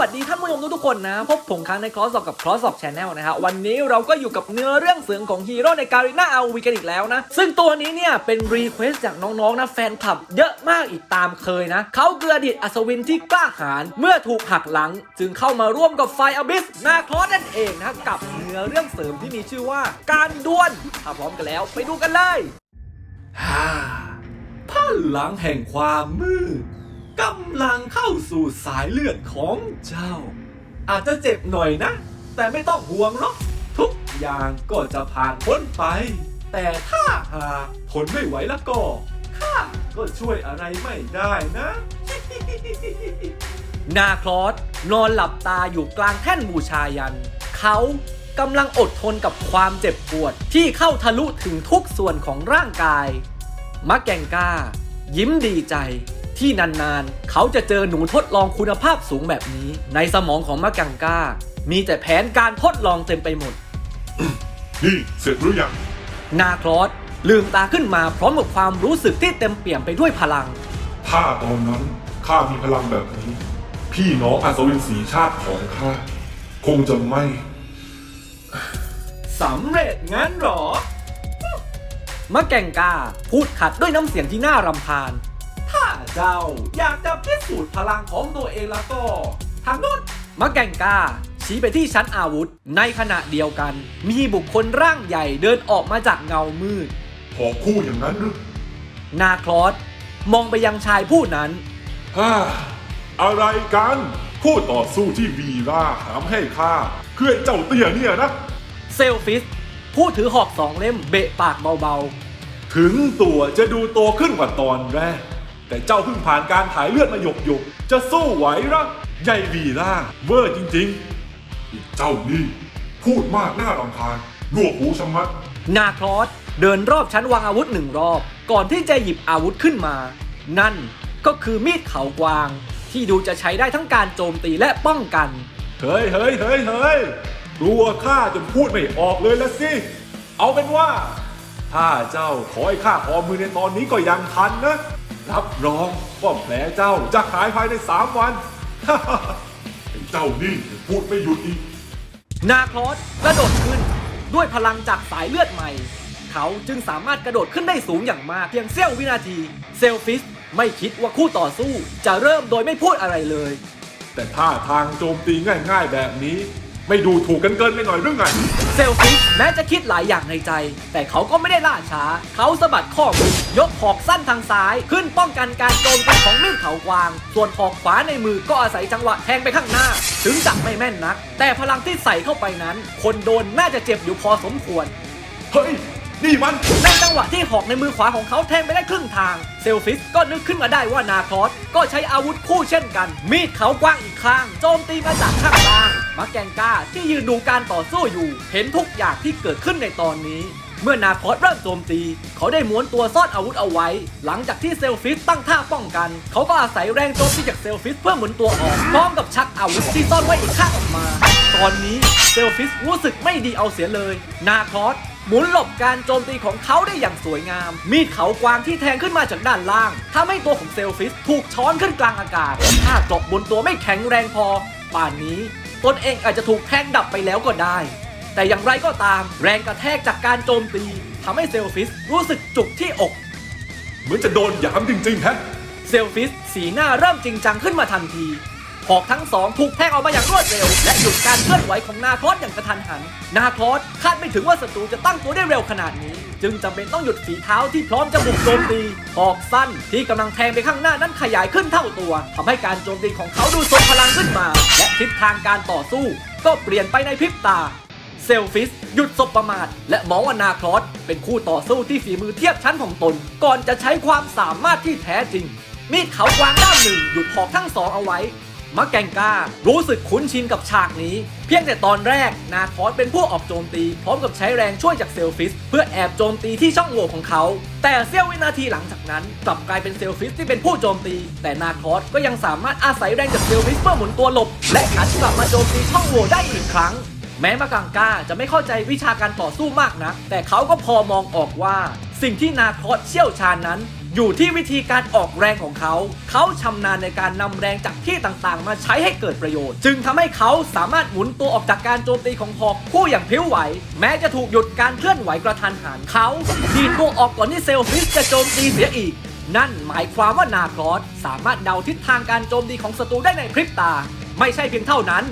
วัสดีท่านผู้ชมทุกๆคนนะ พบผมครั้งในคลอสอบกับคลอสอบชแนลนะฮะวันนี้เราก็อยู่กับเนื้อเรื่องเสืองของฮีโร่ในการีนาเอาวีกันอีกแล้วนะ ซึ่งตัวนี้เนี่ย เป็นรีเควสจากน้องๆนะแฟนคลับเยอะมากอีกตามเคยนะ เขาคืออดีตอัศวินที่กล้าหาญเมื่อถูกหักหลัง จึงเข้ามาร่วมกับไฟอบิสนาคลอสนั่นเองนะกับเนื้อเรื่องเสริมที่มีชื่อว่า การดวลถ้าพร้อมกันแล้วไปดูกันเลยฮ่าพลังแห่งความมืด กำลังเข้าสู่สายเลือดของเจ้า อาจจะเจ็บหน่อยนะ แต่ไม่ต้องห่วงหรอกทุกอย่างก็จะผ่านพ้นไป แต่ถ้าหากทนไม่ไหวแล้วก็ข้าก็ช่วยอะไรไม่ได้นะนาคลอสนอนหลับตาอยู่กลางแท่นบูชายัน เขากำลังอดทนกับความเจ็บปวดที่เข้าทะลุถึงทุกส่วนของร่างกาย มักแกงก้า ยิ้มดีใจ ที่นานๆ เขาจะเจอหนูทดลองคุณภาพสูงแบบนี้ ในสมองของมักแกงก้า มีแต่แผนการทดลองเต็มไปหมด นี่เสร็จหรือยัง นาคลอสลืมตาขึ้นมาพร้อมกับความรู้สึกที่เต็มเปี่ยมไปด้วยพลัง ถ้าตอนนั้นข้ามีพลังแบบนี้ พี่น้องอัศวินสีชาติของข้าคงจะไม่สำเร็จงั้นหรอ มะแกงกาพูดขัดด้วยน้ำเสียงที่น่ารำคาญถ้า เจ้า อยากจะพิสูจน์พลังของตัวเองแล้วก็ทางนู้นมะแกงกาชี้ไปที่ชั้นอาวุธ ในขณะเดียวกัน มีบุคคลร่างใหญ่เดินออกมาจากเงามืดพอคู่อย่างนั้นหรือนาคลอสมองไปยังชายผู้นั้น ฮ่าอะไรกันคู่ต่อสู้ที่วีร่าหามให้ข้าเพื่อนเจ้าเตี้ยเนี่ยนะ เซลฟิส ผู้ถือหอกสองเล่มเบะปากเบาถึงตัวจะดูโตขึ้นกว่าตอนแรก แต่เจ้าเพิ่งผ่านการถ่ายเลือดมาหยกหยกๆจะสู้ไหวหรอใหญ่วีร่าเวอร์จริงๆอีเจ้านี่พูดมากน่ารำคาญหนวกหูชะมัดๆนาคลอสเดินรอบชั้นวางอาวุธหนึ่งรอบ ก่อนที่จะหยิบอาวุธขึ้นมา นั่นก็คือมีดเขากวาง ที่ดูจะใช้ได้ทั้งการโจมตีและป้องกัน เฮ้ยเฮ้ยเฮ้ยเฮ้ยกลัวข้าจนพูดไม่ออกเลยละสิ เอาเป็นว่า ถ้าเจ้าขอให้ข้าพอมือในตอนนี้ก็ยังทันนะ รับรองว่าแผลเจ้าจะหายภายในสามวัน ไอ้เจ้านี่พูดไม่หยุดอีก นาคลอสกระโดดขึ้น ด้วยพลังจากสายเลือดใหม่ เขาจึงสามารถกระโดดขึ้นได้สูงอย่างมากเพียงเสี้ยววินาที เซลฟิสไม่คิดว่าคู่ต่อสู้จะเริ่มโดยไม่พูดอะไรเลย แต่ท่าทางโจมตีง่าย ๆ แบบนี้ ไม่ดูถูกกันเกินไปหน่อยหรือไง เซลฟิสแม้จะคิดหลายอย่างในใจ แต่เขาก็ไม่ได้ล่าช้า เขาสะบัดข้อมือยกหอกสั้นทางซ้าย ขึ้นป้องกันการโจมตีของมีดเขากวาง ส่วนหอกขวาในมือก็อาศัยจังหวะแทงไปข้างหน้า ถึงจะไม่แม่นนัก แต่พลังที่ใส่เข้าไปนั้น คนโดนน่าจะเจ็บอยู่พอสมควร เฮ้ย นี่มันในจังหวะที่หอกในมือขวาของเขาแทงไปได้ครึ่งทาง เซลฟิสก็นึกขึ้นมาได้ว่านาคอสก็ใช้อาวุธคู่เช่นกัน มีดเขากว้างอีกข้างโจมตีมาจากข้างล่างมาแกงกาที่ยืนดูการต่อสู้อยู่ เห็นทุกอย่างที่เกิดขึ้นในตอนนี้เมื่อนาคอสเริ่มโจมตี เขาได้ม้วนตัวซ่อนอาวุธเอาไว้ หลังจากที่เซลฟิสตั้งท่าป้องกัน เขาก็อาศัยแรงโจมตีจากเซลฟิสเพื่อหมุนตัวออก พร้อมกับชักอาวุธที่ซ่อนไว้อีกข้างออกมา ตอนนี้เซลฟิสรู้สึกไม่ดีเอาเสียเลย นาคอส หมุนหลบการโจมตีของเขาได้อย่างสวยงาม มีดเขากวางที่แทงขึ้นมาจากด้านล่างทำให้ตัวของเซลฟิสถูกช้อนขึ้นกลางอากาศ ถ้าเกราะบนตัวไม่แข็งแรงพอ ป่านนี้ตนเองอาจจะถูกแทงดับไปแล้วก็ได้ แต่อย่างไรก็ตาม แรงกระแทกจากการโจมตีทำให้เซลฟิสรู้สึกจุกที่อก เหมือนจะโดนหยามจริงๆแฮะ เซลฟิสสีหน้าเริ่มจริงจังขึ้นมาทันที หอกทั้งสองถูกแทงออกมาอย่างรวดเร็ว และหยุดการเคลื่อนไหวของนาคอสอย่างกระทันหัน นาคอสคาดไม่ถึงว่าศัตรูจะตั้งตัวได้เร็วขนาดนี้ จึงจำเป็นต้องหยุดฝีเท้าที่พร้อมจะบุกโจมตีหอกสั้นที่กำลังแทงไปข้างหน้านั้นขยายขึ้นเท่าตัวทำให้การโจมตีของเขาดูทรงพลังขึ้นมา และทิศทางการต่อสู้ ก็เปลี่ยนไปในพริบตาเซลฟิสหยุดสบประมาท และมองว่านาคลอสเป็นคู่ต่อสู้ที่ฝีมือเทียบชั้นของตน ก่อนจะใช้ความสามารถที่แท้จริง มีดเขากวางด้ามหนึ่งหยุดหอกทั้งสองเอาไว้ มักแกงการู้สึกคุ้นชินกับฉากนี้ เพียงแต่ตอนแรกนาคอสเป็นผู้ออกโจมตี พร้อมกับใช้แรงช่วยจากเซลฟิส เพื่อแอบโจมตีที่ช่องโหว่ของเขา แต่เสี้ยววินาทีหลังจากนั้น กลับกลายเป็นเซลฟิสที่เป็นผู้โจมตี แต่นาคอสก็ยังสามารถอาศัยแรงจากเซลฟิสเพื่อหมุนตัวหลบ และหันกลับมาโจมตีช่องโหว่ได้อีกครั้งแม้มากังกาจะไม่เข้าใจวิชาการต่อสู้มากนะ แต่เขาก็พอมองออกว่า สิ่งที่นาคอสเชี่ยวชาญนนั้น อยู่ที่วิธีการออกแรงของเขา เขาชำนาญในการนำแรงจากที่ต่างๆ มาใช้ให้เกิดประโยชน์ จึงทำให้เขาสามารถหมุนตัวออกจากการโจมตีของหอกคู่อย่างพิ้วไหว แม้จะถูกหยุดการเคลื่อนไหวกระทันหันเขาดีดตัวออกก่อนที่เซลฟิสจะโจมตีเสียอีก นั่นหมายความว่านาครอสสามารถเดาทิศทางการโจมตีของศัตรูได้ในพริบตา ไม่ใช่เพียงเท่านั้น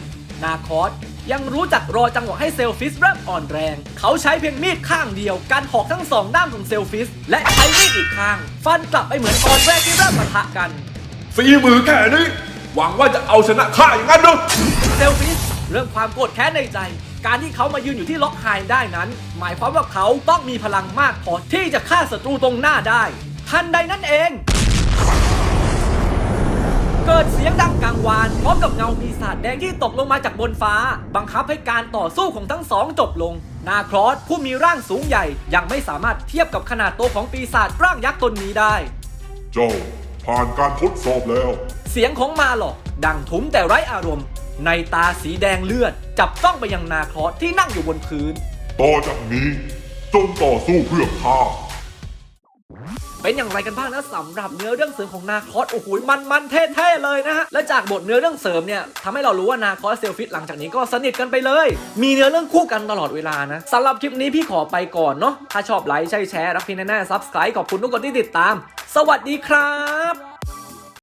นาคอส ยังรู้จักรอจังหวะให้เซลฟิสเริ่มอ่อนแรง เขาใช้เพียงมีดข้างเดียวการหอกทั้งสองด้ามของเซลฟิส และใช้มีดอีกข้าง ฟันกลับไปเหมือนตอนแรกที่เริ่มปะทะกัน ฝีมือแค่นี้ หวังว่าจะเอาชนะข้าอย่างนั้นเหรอเซลฟิสเริ่มความโกรธแค้นในใจ การที่เขามายืนอยู่ที่ล็อกไฮได้นั้น หมายความว่าเขาต้องมีพลังมากพอที่จะฆ่าศัตรูตรงหน้าได้ ทันใดนั้นเอง เกิดเสียงดังกังวานพร้อมกับเงาปีศาจแดงที่ตกลงมาจากบนฟ้า บังคับให้การต่อสู้ของทั้งสองจบลง นาครอสผู้มีร่างสูงใหญ่ ยังไม่สามารถเทียบกับขนาดตัวของปีศาจร่างยักษ์ตนนี้ได้ เจ้าผ่านการทดสอบแล้ว เสียงของมาหลอกดังทุ้มแต่ไร้อารมณ์ ในตาสีแดงเลือด จับจ้องไปยังนาครอสที่นั่งอยู่บนพื้น ต่อจากนี้จงต่อสู้เพื่อข้า เป็นอย่างไรกันบ้างนะสำหรับเนื้อเรื่องเสริมของนาคอสโอ้โหมันมันเท่ๆเลยนะฮะและจากบทเนื้อเรื่องเสริมเนี่ยทำให้เรารู้ว่านาคอสเซลฟิตหลังจากนี้ก็สนิทกันไปเลย มีเนื้อเรื่องคู่กันตลอดเวลานะสำหรับคลิปนี้พี่ขอไปก่อนเนาะถ้าชอบไลค์ใช่แชร์รับพี่แน่ๆซับสไครต์ขอบคุณทุกคนที่ติดตาม สวัสดีครับ